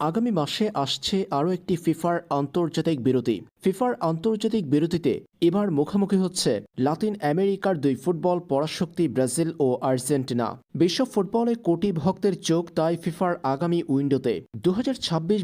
আগামী মাসে আসছে আরও একটি ফিফার আন্তর্জাতিক বিরতি। ফিফার আন্তর্জাতিক বিরতিতে এবার মুখোমুখি হচ্ছে লাতিন আমেরিকার দুই ফুটবল পরাশক্তি ব্রাজিল ও আর্জেন্টিনা। বিশ্ব ফুটবলে কোটি ভক্তের চোখ তাই ফিফার আগামী উইন্ডোতে। দু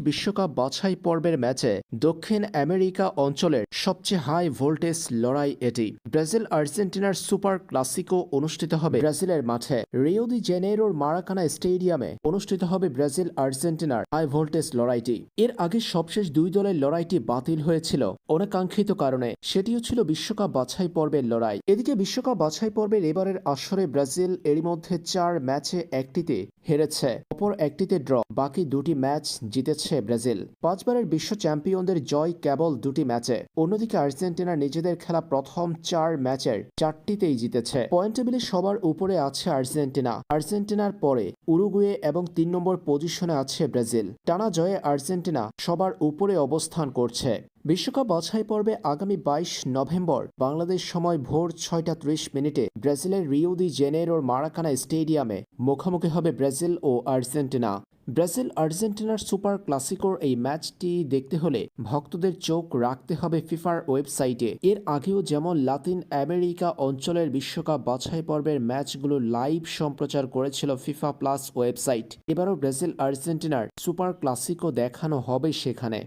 বিশ্বকাপ বাছাই পর্বের ম্যাচে দক্ষিণ আমেরিকা অঞ্চলের সবচেয়ে হাই ভোল্টেজ লড়াই এটি। ব্রাজিল আর্জেন্টিনার সুপার ক্লাসিকো অনুষ্ঠিত হবে ব্রাজিলের মাঠে। রিও দি জেনেরোর মারাকানা স্টেডিয়ামে অনুষ্ঠিত হবে ব্রাজিল আর্জেন্টিনার হাই ভোল্টেজ লড়াইটি। এর আগে সবশেষ দুই দলের লড়াইটি বাতিল হয়েছিল। অনাকাঙ্ক্ষিত কারণে সেটিও ছিল বিশ্বকাপ বাছাই পর্বের লড়াই। এদিকে বিশ্বকাপ বাছাই পর্বের এবারের আসরে ব্রাজিল এরই মধ্যে চার ম্যাচে একটিতে হেরেছে। অপর একটিতে ড্র, বাকি দুটি ম্যাচ জিতেছে ব্রাজিল। পাঁচবারের বিশ্ব চ্যাম্পিয়নদের জয় কেবল দুটি ম্যাচে। অন্যদিকে আর্জেন্টিনা নিজেদের খেলা প্রথম চার ম্যাচের চারটিতেই জিতেছে। পয়েন্ট টেবিলে সবার উপরে আছে আর্জেন্টিনা। আর্জেন্টিনার পরে উরুগুয়ে এবং তিন নম্বর পজিশনে আছে ব্রাজিল। টানা জয়ে আর্জেন্টিনা সবার উপরে অবস্থান করছে। বিশ্বকাপ বাছাই পর্বে আগামী বাইশ নভেম্বর, বাংলাদেশ সময় ভোর ছয়টা ত্রিশ মিনিটে ব্রাজিলের রিও দি জেনেরোর মারাকানা স্টেডিয়ামে মুখোমুখি হবে ব্রাজিল। ও আর্জেন্টিনা। ব্রাজিল আর্জেন্টিনার সুপার ক্লাসিকোর এই ম্যাচটি দেখতে হলে ভক্তদের চোখ রাখতে হবে ফিফার ওয়েবসাইটে। এর আগেও যেমন লাতিন আমেরিকা অঞ্চলের বিশ্বকাপ বাছাই পর্বের ম্যাচগুলো লাইভ সম্প্রচার করেছিল ফিফা প্লাস ওয়েবসাইট। এবারও ব্রাজিল আর্জেন্টিনার সুপার ক্লাসিকো দেখানো হবে সেখানে।